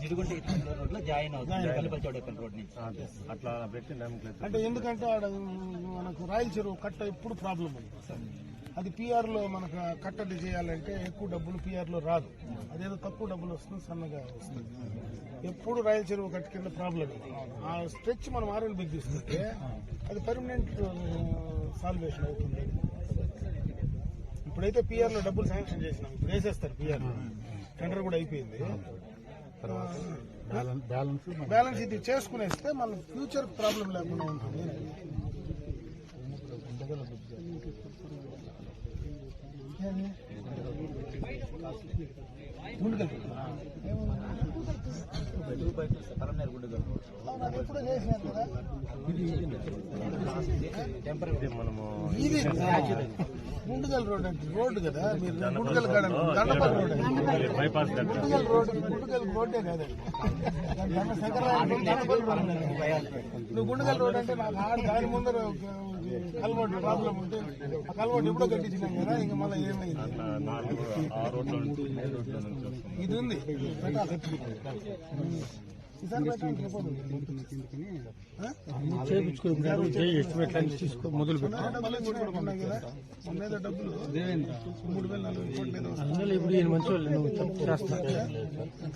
Nidigunta join అవుతుంది road నుంచి. అట్లా పెట్టి అంటే ఎందుకంటే ఆడ మనకు రాయల చెరువు కట్ట ఎప్పుడు ప్రాబ్లం ఉంది. అది పిఆర్లో మనకు ఆ కట్టది చేయాలంటే ఎక్కువ డబ్బులు పిఆర్లో రాదు. అదేదో తక్కువ డబ్బులు వస్తుంది సన్నగా వస్తుంది. ఎప్పుడు రాయల చెరువు కట్ట కింద ప్రాబ్లం. ఆ స్ట్రెచ్ మనం ఆర్ఎన్ బిగ్ తీసుకుంటే అది పర్మనెంట్ సాల్వేషన్ అవుతుంది. ఇప్పుడైతే పిఆర్లో డబ్బులు శాంక్షన్ చేసినాం. ఇప్పుడు వేసేస్తారు పిఆర్లో. టెండర్ కూడా అయిపోయింది. బ్యాలెన్స్ ఇది చేసుకునేస్తే మన ఫ్యూచర్ ప్రాబ్లం లేకుండా ఉంటుంది. పరమనేరు కదా ఇది మనము ఇది గుండుగల్ రోడ్ అంటే రోడ్డు కదా మీరు గుండుగల్ రోడ్. బైపాస్ దగ్గర గుండుగల్ రోడ్ గుండుగల్ రోడ్డే కాదండి దాని దండ శంకరరాయ దండపల్ రోడ్. నువ్వు గుండుగల్ రోడ్ అంటే నాకు ఆడ దాని ముందర కల్వర్ట్ ప్రాబ్లం ఉంటే ఆ కల్వర్ట్ ఎప్పుడో కట్టించినాం కదా ఇంకా మళ్ళీ ఏమైంది ఇది ఉంది మొదలు డబ్బులు. ఇప్పుడు మంచి వాళ్ళు నువ్వు చేస్తా